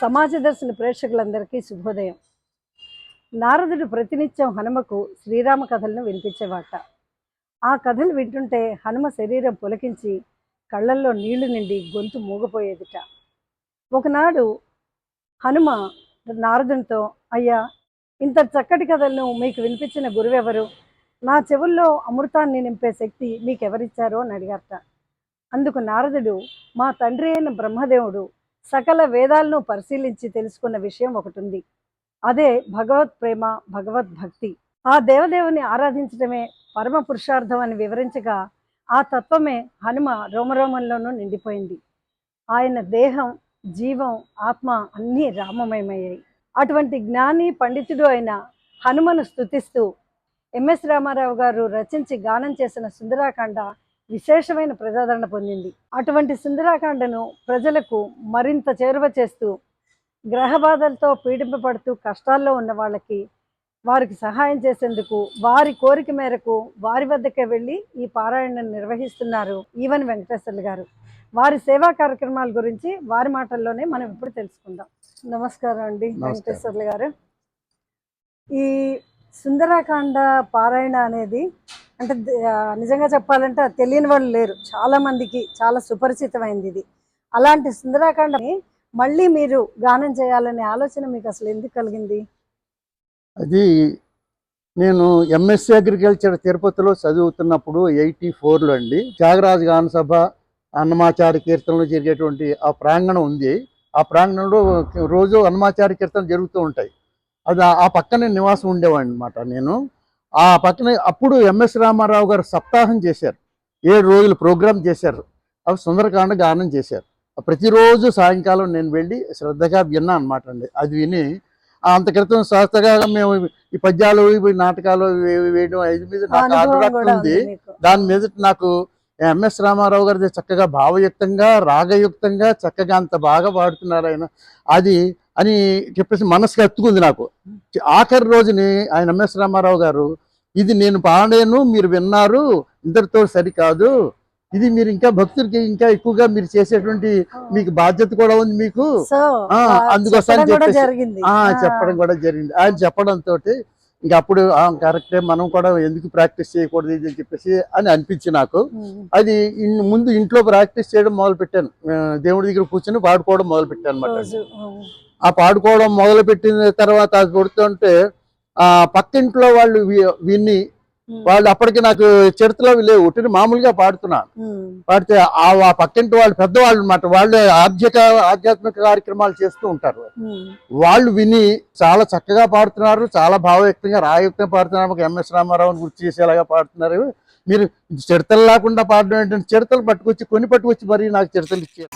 సమాజ దర్శన ప్రేక్షకులందరికీ శుభోదయం. నారదుడు ప్రతినిత్యం హనుమకు శ్రీరామ కథలను వినిపించేవాట. ఆ కథలు వింటుంటే హనుమ శరీరం పులకించి కళ్ళల్లో నీళ్ళు నిండి గొంతు మూగపోయేదిట. ఒకనాడు హనుమ నారదునితో అయ్యా ఇంత చక్కటి కథలను మీకు వినిపించిన గురువెవరు? నా చెవుల్లో అమృతాన్ని నింపే శక్తి మీకెవరిచ్చారో అని అడిగారట. అందుకు నారదుడు మా తండ్రి అయిన బ్రహ్మదేవుడు సకల వేదాలను పరిశీలించి తెలుసుకున్న విషయం ఒకటి ఉంది అదే భగవత్ ప్రేమ భగవద్భక్తి ఆ దేవదేవుని ఆరాధించడమే పరమ పురుషార్థం అని వివరించగా ఆ తత్వమే హనుమ రోమరోమంలోనూ నిండిపోయింది. ఆయన దేహం జీవం ఆత్మ అన్నీ రామమయమయ్యాయి. అటువంటి జ్ఞాని పండితుడు అయిన హనుమను స్తుతిస్తూ ఎంఎస్ రామారావు గారు రచించి గానం చేసిన సుందరాకాండ విశేషమైన ప్రజాదరణ పొందింది. అటువంటి సుందరాకాండను ప్రజలకు మరింత చేరువ చేస్తూ గ్రహ బాధలతో పీడింపబడుతూ కష్టాల్లో ఉన్న వాళ్ళకి వారికి సహాయం చేసేందుకు వారి కోరిక మేరకు వారి వద్దకే వెళ్ళి ఈ పారాయణను నిర్వహిస్తున్నారు ఈవన్ వెంకటేశ్వర్లు గారు. వారి సేవా కార్యక్రమాల గురించి వారి మాటల్లోనే మనం ఇప్పుడు తెలుసుకుందాం. నమస్కారం అండి. వెంకటేశ్వర్లు గారు. ఈ సుందరాకాండ పారాయణ అనేది అంటే నిజంగా చెప్పాలంటే తెలియని వాళ్ళు లేరు. చాలా మందికి చాలా సుపరిచితమైంది ఇది. అలాంటి సుందరాకాండని మళ్ళీ మీరు గానం చేయాలనే ఆలోచన మీకు అసలు ఎందుకు కలిగింది? అది నేను ఎంఎస్సి అగ్రికల్చర్ తిరుపతిలో చదువుతున్నప్పుడు ఎయిటీ ఫోర్లో అండి. త్యాగరాజు గాన సభ అన్నమాచార్య కీర్తనలు జరిగేటువంటి ఆ ప్రాంగణం ఉంది. ఆ ప్రాంగణంలో రోజు అన్నమాచార్య కీర్తనలు జరుగుతూ ఉంటాయి. అది ఆ- ఆ పక్కనే నివాసం ఉండేవాడిని అనమాట నేను. ఆ పక్కనే అప్పుడు ఎంఎస్ రామారావు గారు సప్తాహం చేశారు. ఏడు రోజులు ప్రోగ్రామ్ చేశారు. అవి సుందరకాండ గానం చేశారు. ప్రతిరోజు సాయంకాలం నేను వెళ్ళి శ్రద్ధగా విన్నా అనమాట అండి. అది విని అంత క్రితం శాస్త్రగా మేము ఈ పద్యాలు ఇవి నాటకాలు వేయడం ఐదు మీద నాకు కూడా ఉంది దాని మీద నాకు ఎంఎస్ రామారావు గారిది చక్కగా భావయుక్తంగా రాగయుక్తంగా చక్కగా అంత బాగా పాడుతున్నారు ఆయన. అది అని చెప్పేసి మనసుకి ఎత్తుకుంది నాకు. ఆఖరి రోజుని ఆయన ఎంఎస్ రామారావు గారు ఇది నేను పాడాను మీరు విన్నారు ఇందరితో సరికాదు. ఇది మీరు ఇంకా భక్తులకి ఇంకా ఎక్కువగా మీరు చేసేటువంటి మీకు బాధ్యత కూడా ఉంది మీకు. అందుకోసం చెప్పడం కూడా జరిగింది. ఆ ఆ, చెప్పడం కూడా జరిగింది. ఆయన చెప్పడం తోటి ఇంకా అప్పుడు ఆ, కరెక్టే మనం కూడా ఎందుకు ప్రాక్టీస్ చేయకూడదు ఇది అని చెప్పేసి అని అనిపించి నాకు. అది ముందు ఇంట్లో ప్రాక్టీస్ చేయడం మొదలు పెట్టాను దేవుడి దగ్గర కూర్చొని పాడుకోవడం మొదలు పెట్టాను అనమాట ఆ పాడుకోవడం మొదలు పెట్టిన తర్వాత అది కొడుతుంటే ఆ పక్కింట్లో వాళ్ళు విని వాళ్ళు అప్పటికి నాకు చరిత్రలో లేవు. ఉట్టిని మామూలుగా పాడుతున్నాను. పాడితే ఆ పక్కింటి వాళ్ళు పెద్దవాళ్ళు అనమాట వాళ్ళు ఆధ్యాత్మిక ఆధ్యాత్మిక కార్యక్రమాలు చేస్తూ ఉంటారు. వాళ్ళు విని చాలా చక్కగా పాడుతున్నారు. చాలా భావయుక్తంగా రాయుక్తంగా పాడుతున్నారు. ఎంఎస్ రామారావుని గుర్తు చేసేలాగా పాడుతున్నారు. మీరు చిడతలు లేకుండా పాడడం ఏంటంటే చిడతలు పట్టుకొచ్చి కొని పట్టుకొచ్చి మరి నాకు చిడతలు ఇచ్చారు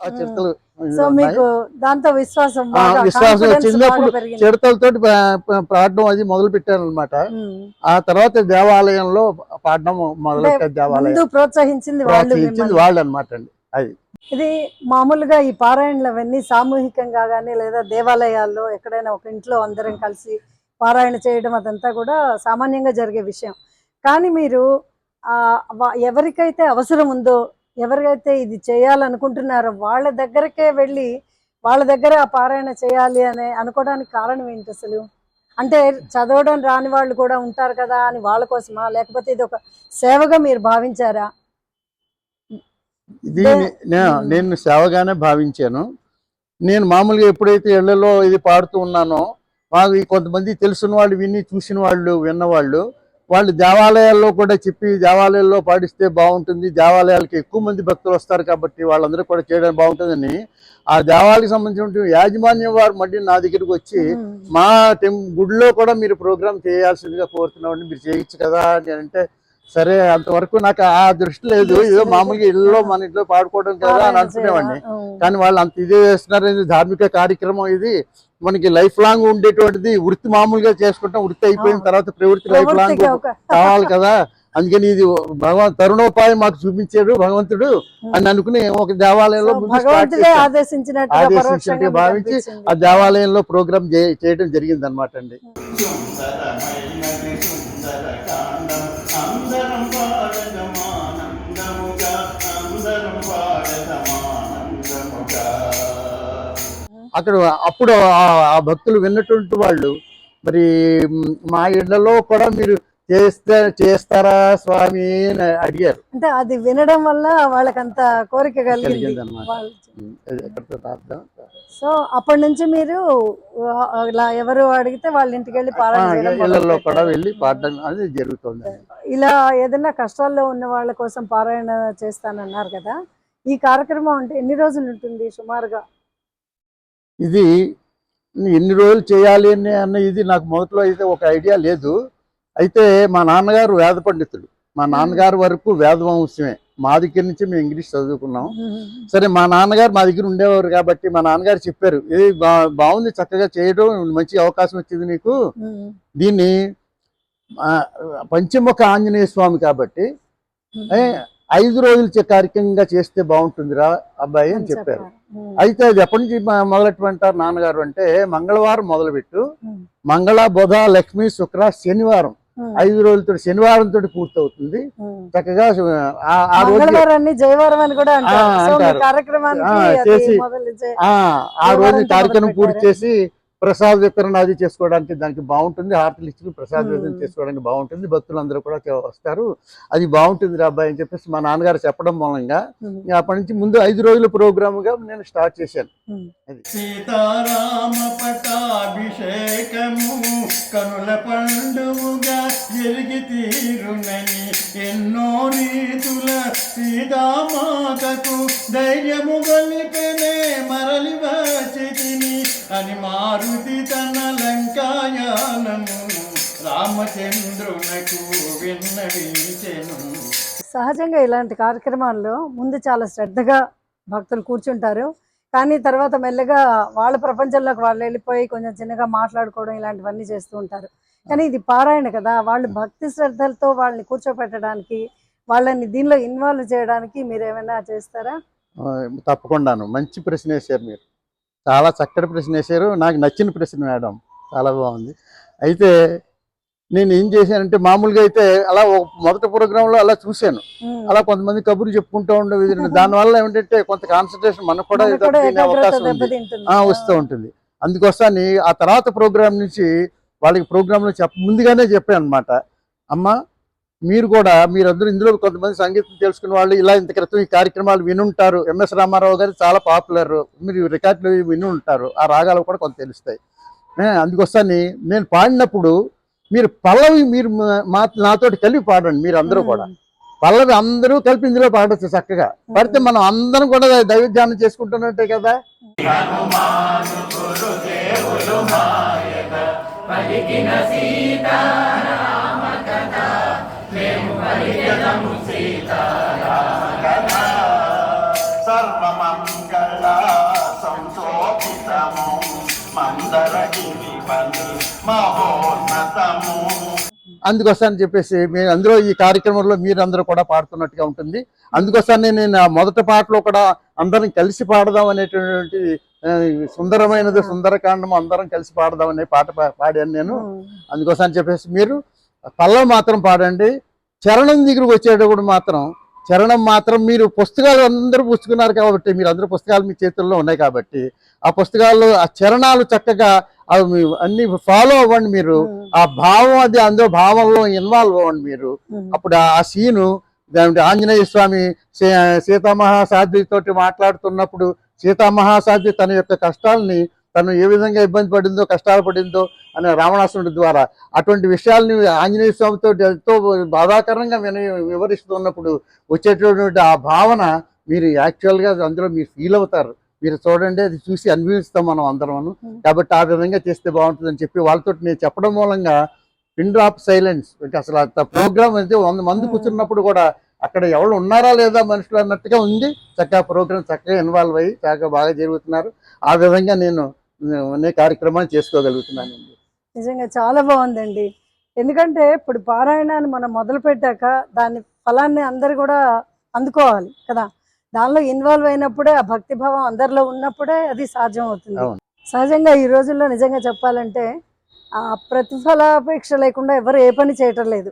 ఆ చిడతలు సో మీకు దాంతో విశ్వాసం ఆ, బాగా, విశ్వాసం confidence వచ్చింది బాగా అప్పుడు పెరిగింది. చిడతలతోటి పా- పా- పాడడం అది మొదలు పెట్టాను అనమాట. ఆ తర్వాత దేవాలయంలో పాడడం మొదలు దేవాలయం ప్రోత్సహించింది వాళ్ళు ప్రోత్సహించింది. వాళ్ళు అనమాట అండి అది ఇది మామూలుగా ఈ పారాయణలు అవన్నీ సామూహికంగా కానీ లేదా దేవాలయాల్లో ఎక్కడైనా ఒక ఇంట్లో అందరం కలిసి పారాయణ చేయడం అదంతా కూడా సామాన్యంగా జరిగే విషయం. కానీ మీరు ఎవరికైతే అవసరం ఉందో ఎవరికైతే ఇది చేయాలనుకుంటున్నారో వాళ్ళ దగ్గరకే వెళ్ళి వాళ్ళ దగ్గర ఆ పారాయణ చేయాలి అని అనుకోవడానికి కారణం ఏంటి అసలు? అంటే చదవడం రాని వాళ్ళు కూడా ఉంటారు కదా అని వాళ్ళ కోసమా? లేకపోతే ఇది ఒక సేవగా మీరు భావించారా? ఇది. నేను సేవగానే భావించాను. నేను మామూలుగా ఎప్పుడైతే ఇళ్ళలో ఇది పాడుతూ ఉన్నానో మాకు కొంతమంది తెలిసిన వాళ్ళు విని చూసిన వాళ్ళు విన్నవాళ్ళు వాళ్ళు దేవాలయాల్లో కూడా చెప్పి దేవాలయాల్లో పాడిస్తే బాగుంటుంది దేవాలయాలకి ఎక్కువ మంది భక్తులు వస్తారు కాబట్టి వాళ్ళందరూ కూడా చేయడానికి బాగుంటుందని ఆ దేవాలయానికి సంబంధించిన యాజమాన్యం వారు మళ్ళీ నా దగ్గరికి వచ్చి. మా టెం గుడిలో కూడా మీరు ప్రోగ్రామ్ చేయాల్సిందిగా కోరుతున్నామండి మీరు చేయొచ్చు కదా అని అంటే సరే అంతవరకు నాకు ఆ దృష్టి లేదు. ఏదో మామూలుగా ఇళ్ళలో మన ఇంట్లో పాడుకోవడం కదా అని అనుకునేవాడిని. కానీ వాళ్ళు అంత ఇదే చేస్తున్నారు ధార్మిక కార్యక్రమం ఇది. మనకి లైఫ్ లాంగ్ ఉండేటువంటిది వృత్తి మామూలుగా చేసుకుంటాం వృత్తి అయిపోయిన. తర్వాత ప్రవృత్తి లైఫ్ లాంగ్ కావాలి కదా. అందుకని ఇది భగవాన్ తరుణోపాయం మాకు చూపించాడు భగవంతుడు అని అనుకుని ఒక దేవాలయంలో మీకు భావించి. ఆ దేవాలయంలో ప్రోగ్రామ్ చేయడం జరిగింది అనమాట అండి. అందరం అందరం అక్కడ అప్పుడు ఆ- ఆ భక్తులు విన్నటువంటి వాళ్ళు మరి మా ఇళ్ళలో కూడా మీరు చేస్తే చేస్తారా స్వామి అని అడిగారు. అంటే అది వినడం వల్ల వాళ్ళకంత కోరిక కలిగింది. వాళ్ళు ఎక్కడితో సో అప్పటి నుంచి మీరు ఇలా ఎవరు అడిగితే వాళ్ళ ఇంటికి వెళ్ళి చేయడం ఇళ్ళలో కూడా. వెళ్ళి పాడడం అనేది జరుగుతుంది. ఇలా ఏదైనా కష్టాల్లో ఉన్న వాళ్ళ కోసం పారాయణ చేస్తానన్నారు కదా ఈ కార్యక్రమం అంటే ఎన్ని రోజులు ఉంటుంది సుమారుగా? ఇది ఎన్ని రోజులు చేయాలి అని అన్న ఇది నాకు మొదట్లో అయితే ఒక ఐడియా లేదు. అయితే మా నాన్నగారు వేద పండితుడు. మా నాన్నగారు వరకు వేదవంశమే మా దగ్గర నుంచి మేము ఇంగ్లీష్ చదువుకున్నాం. సరే మా నాన్నగారు మా దగ్గర ఉండేవారు కాబట్టి మా నాన్నగారు చెప్పారు బా బాగుంది చక్కగా చేయడం మంచి అవకాశం వచ్చింది నీకు. దీన్ని పంచముఖ ఆంజనేయ స్వామి కాబట్టి ఐదు రోజులు కార్యక్రమంగా చేస్తే బాగుంటుందిరా అబ్బాయి అని చెప్పారు. అయితే అది ఎప్పటి నుంచి మొదలెట్టమంటారు నాన్నగారు అంటే మంగళవారం మొదలుపెట్టు. మంగళ బుధ లక్ష్మి శుక్ర శనివారం. ఐదు రోజులతో శనివారం తోటి పూర్తవుతుంది. చక్కగా ఆ- రోజు మంగళవారాన్ని జయవారం అని కూడా అంటారు చేసి- ఆ రోజు కార్యక్రమం పూర్తి. చేసి ప్రసాద వితరణ అది చేసుకోవడానికి దానికి బాగుంటుంది. హారతలు ఇచ్చి ప్రసాద వితరణ. చేసుకోవడానికి బాగుంటుంది. భక్తులు అందరూ కూడా వస్తారు. అది బాగుంటుంది రా అబ్బాయి అని చెప్పేసి మా నాన్నగారు చెప్పడం మూలంగా అప్పటి నుంచి ముందు ఐదు రోజుల ప్రోగ్రామ్గా నేను స్టార్ట్ చేశాను. సీతారామ పటాభిషేకము కనుల పండువుగా జరిగి తీరునని ఎన్నో రీతుల సీతామాతకు ధైర్యము మారుతి తన రామచంద్రునకు విన్నవించెను సహజంగా ఇలాంటి కార్యక్రమాల్లో ముందు చాలా శ్రద్ధగా భక్తులు కూర్చుంటారు. కానీ తర్వాత మెల్లగా వాళ్ళ ప్రపంచంలోకి వాళ్ళు వెళ్ళిపోయి కొంచెం చిన్నగా మాట్లాడుకోవడం ఇలాంటివన్నీ చేస్తూ ఉంటారు. కానీ ఇది పారాయణ కదా. వాళ్ళు భక్తి శ్రద్ధలతో వాళ్ళని కూర్చోపెట్టడానికి వాళ్ళని దీనిలో ఇన్వాల్వ్ చేయడానికి మీరు ఏమైనా చేస్తారా? తప్పకుండాను. మంచి ప్రశ్న వేశారు మీరు. చాలా చక్కటి ప్రశ్న వేశారు. నాకు నచ్చిన ప్రశ్న మేడం. చాలా బాగుంది. అయితే నేను ఏం చేశానంటే మామూలుగా అయితే అలా మొదటి ప్రోగ్రాంలో అలా చూశాను. అలా కొంతమంది కబుర్లు చెప్పుకుంటూ ఉండేది దానివల్ల ఏమిటంటే కొంత కాన్సన్ట్రేషన్ మనకు కూడా అవకాశం ఉంది. వస్తూ ఉంటుంది. అందుకోసాన్ని ఆ తర్వాత ప్రోగ్రాం నుంచి వాళ్ళకి ప్రోగ్రాంలో చెప్ప ముందుగానే చెప్పాను అనమాట అమ్మ మీరు కూడా మీరందరూ ఇందులో కొంతమంది సంగీతం తెలుసుకున్న వాళ్ళు ఇలా ఇంత క్రితం ఈ కార్యక్రమాలు వినుంటారు. ఎంఎస్ రామారావు గారు చాలా పాపులర్. మీరు రికార్డులు విని ఉంటారు. ఆ రాగాలు కూడా కొంత తెలుస్తాయి. ఏ, అందుకోసాన్ని నేను పాడినప్పుడు మీరు పల్లవి మీరు మా- నాతోటి కలిపి పాడండి మీరు అందరూ కూడా పల్లవి అందరూ కలిపి ఇందులో పాడొచ్చు చక్కగా. పడితే మనం అందరం కూడా దైవ ధ్యానం చేసుకుంటున్నట్టే కదా. సర్వమంగళ సంశోభితము మందరగిరి పని మహోన్నతము అందుకోసమని చెప్పేసి మేము అందులో ఈ కార్యక్రమంలో మీరు అందరూ కూడా పాడుతున్నట్టుగా ఉంటుంది. అందుకోసాన్ని నేను మొదటి పాటలో కూడా అందరం కలిసి పాడదాం అనేటువంటి సుందరమైనది సుందరకాండం అందరం కలిసి పాడదాం అనే పాట పాడాను నేను. అందుకోసం చెప్పేసి మీరు పల్లవి మాత్రం పాడండి. చరణం దగ్గరకు వచ్చేటప్పుడు మాత్రం చరణం మాత్రం మీరు పుస్తకాలు అందరూ పుచ్చుకున్నారు కాబట్టి మీరు అందరూ పుస్తకాలు మీ చేతుల్లో ఉన్నాయి కాబట్టి ఆ పుస్తకాల్లో ఆ చరణాలు చక్కగా అవి అన్ని ఫాలో అవ్వండి మీరు. ఆ భావం అది అందులో భావంలో ఇన్వాల్వ్ అవ్వండి మీరు. అప్పుడు ఆ- సీను దాని ఆంజనేయ స్వామి సీ- సీతామహాసాధ్వి తోటి మాట్లాడుతున్నప్పుడు సీతామహాసాధ్వి తన యొక్క కష్టాలని తను ఏ విధంగా ఇబ్బంది పడిందో కష్టాలు పడిందో అనే రావణాసురుడి ద్వారా అటువంటి విషయాల్ని ఆంజనేయ స్వామితో ఎంతో బాధాకరంగా విన వివరిస్తున్నప్పుడు వచ్చేటటువంటి ఆ భావన మీరు యాక్చువల్గా అందులో మీరు ఫీల్ అవుతారు. మీరు చూడండి అది చూసి అనుభవిస్తాం మనం అందరం కాబట్టి ఆ విధంగా చేస్తే బాగుంటుందని చెప్పి వాళ్ళతో నేను చెప్పడం మూలంగా పిన్ డ్రాప్ సైలెన్స్ అసలు అంత ప్రోగ్రామ్ అయితే వంద మంది. కూర్చున్నప్పుడు కూడా అక్కడ ఎవరు ఉన్నారా లేదా మనుషులు అన్నట్టుగా ఉంది. చక్కగా ప్రోగ్రామ్ చక్కగా ఇన్వాల్వ్ అయ్యి చక్కగా బాగా జరుగుతున్నారు. ఆ విధంగా నేను నేను కార్యక్రమాన్ని చేసుకోగలుగుతున్నానండి నిజంగా చాలా బాగుందండి. ఎందుకంటే ఇప్పుడు పారాయణాన్ని మనం మొదలు పెట్టాక దాని ఫలాన్ని అందరు కూడా అందుకోవాలి కదా. దానిలో ఇన్వాల్వ్ అయినప్పుడే ఆ భక్తి భావం అందరిలో ఉన్నప్పుడే అది సాధ్యం అవుతుంది. సహజంగా ఈ రోజుల్లో నిజంగా చెప్పాలంటే ఆ ప్రతిఫలాపేక్ష లేకుండా ఎవరు ఏ పని చేయటం లేదు.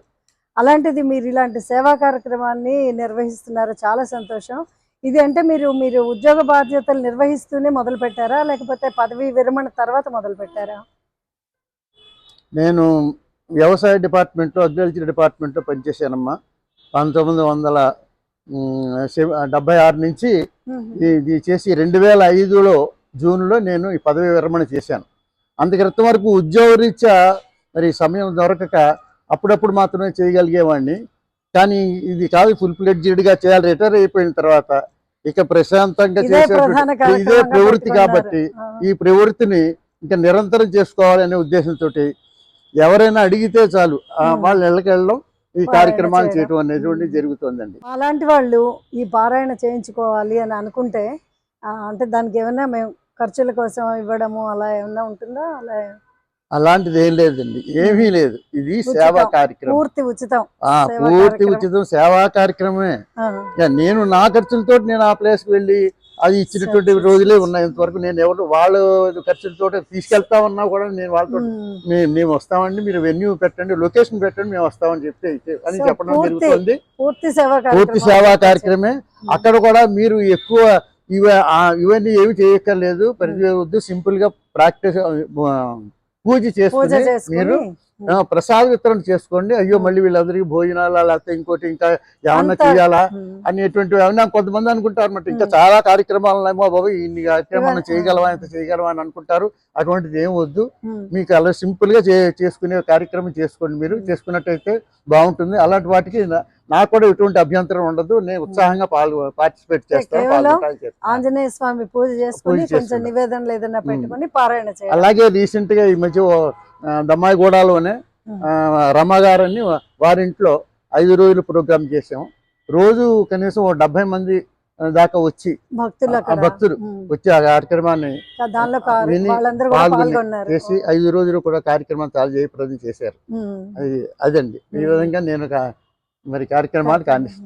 అలాంటిది మీరు ఇలాంటి సేవా కార్యక్రమాన్ని నిర్వహిస్తున్నారు చాలా సంతోషం. ఇది అంటే మీరు మీరు ఉద్యోగ బాధ్యతలు నిర్వహిస్తూనే మొదలు పెట్టారా? లేకపోతే పదవి విరమణ తర్వాత మొదలు పెట్టారా? నేను వ్యవసాయ డిపార్ట్మెంట్లో అగ్రికల్చర్ డిపార్ట్మెంట్లో పనిచేశానమ్మా. పంతొమ్మిది వందల డెబ్బై ఆరు నుంచి ఇది చేసి రెండు వేల ఐదులో జూన్లో నేను ఈ పదవి విరమణ చేశాను. అందుక్రితం వరకు ఉద్యోగరీత్యా మరి సమయం దొరకక అప్పుడప్పుడు మాత్రమే చేయగలిగేవాడిని. కానీ ఇది కాదు ఫుల్గా చేయాలి రిటైర్ అయిపోయిన తర్వాత ఇక ప్రశాంతంగా చేసేటువంటి ఇదే ప్రవృత్తి. కాబట్టి. ఈ ప్రవృత్తిని ఇంకా నిరంతరం చేసుకోవాలనే ఉద్దేశంతో ఎవరైనా అడిగితే చాలు. వాళ్ళ ఇళ్ళకి వెళ్ళడం ఈ కార్యక్రమాలు చేయడం. చేయడం అనేటువంటి. జరుగుతుందండి అలాంటి వాళ్ళు ఈ పారాయణ చేయించుకోవాలి అని అనుకుంటే అంటే దానికి ఏమైనా మేము ఖర్చుల కోసం ఇవ్వడము అలా ఏమైనా ఉంటుందా అలా అలాంటిది ఏం లేదండి. ఏమీ లేదు. ఇది. సేవా కార్యక్రమం. పూర్తి ఉచితం. పూర్తి. ఉచితం సేవా కార్యక్రమమే. నేను నా ఖర్చులతో నేను ఆ ప్లేస్కి వెళ్ళి అది ఇచ్చినటువంటి. రోజులే ఉన్నాయి. ఇంతవరకు నేను ఎవరు వాళ్ళ ఖర్చులతో తీసుకెళ్తా ఉన్నా కూడా నేను వాళ్ళతో ఉమ్. "మే- మేము వస్తామండి. మీరు వెన్యూ పెట్టండి లొకేషన్ పెట్టండి మేము వస్తామని చెప్తే అని చెప్పడం జరుగుతుంది. పూర్తి సేవా పూర్తి కార్యక్రమం. సేవా కార్యక్రమే. అక్కడ కూడా మీరు ఎక్కువ ఇవ ఇవన్నీ ఏమి చేయక్కర్లేదు. ప్రతి వద్దు సింపుల్గా ప్రాక్టీస్ పూజ చేసుకుని మీరు ప్రసాద వితరణ చేసుకోండి. అయ్యో మళ్ళీ వీళ్ళందరికీ భోజనాలు లేకపోతే ఇంకోటి ఇంకా ఏమన్నా చేయాలా ఏమన్నా కొంతమంది అనుకుంటారు అన్నమాట. ఇంకా. చాలా కార్యక్రమాలు ఉన్నాయేమో బాబు ఇన్ని కార్యక్రమాలు చేయగలవా ఇంత చేయగలవా అని అనుకుంటారు. అటువంటిది ఏం వద్దు. మీకు అలా సింపుల్గా చేసుకునే కార్యక్రమం చేసుకోండి మీరు. చేసుకున్నట్టయితే బాగుంటుంది. అలాంటి వాటికి నాకు కూడా ఎటువంటి అభ్యంతరం ఉండదు. నేను ఉత్సాహంగా పాల్గొ పార్టిసిపేట్ చేస్తాను. ఆంజనేయ స్వామి పూజ చేసుకుని కొంచెం. నివేదనలు ఏదైనా పెట్టుకుని పారాయణ చేయాలి. అలాగే రీసెంట్గా ఈ మధ్య దమ్మాయిగూడలోనే రమ్మగారని వారింట్లో ఐదు రోజులు ప్రోగ్రామ్ చేసాం రోజు కనీసం ఓ డెబ్బై మంది దాకా వచ్చి భక్తులు. వచ్చి ఆ కార్యక్రమాన్ని చేసి ఐదు రోజులు కూడా కార్యక్రమం చాలా జయప్రదం చేశారు. అదండి. ఈ. విధంగా నేను మరి కార్యక్రమాలు.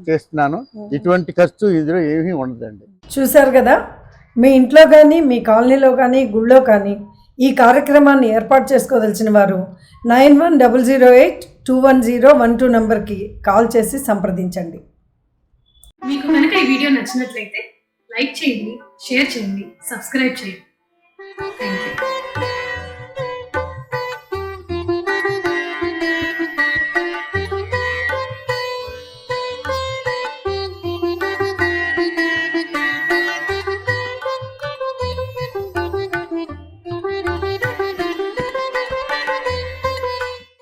చేస్తున్నాను. ఇటువంటి ఖర్చు ఇందులో ఏమీ ఉండదండి. చూశారు కదా మీ ఇంట్లో కానీ మీ కాలనీలో కానీ గుళ్ళో కానీ ఈ కార్యక్రమాన్ని ఏర్పాటు చేసుకోదలిచిన వారు nine one double zero eight two one zero one two నంబర్కి కాల్ చేసి సంప్రదించండి. మీకు కనుక ఈ వీడియో నచ్చినట్లయితే లైక్ చేయండి షేర్ చేయండి సబ్స్క్రైబ్ చేయండి. Thank you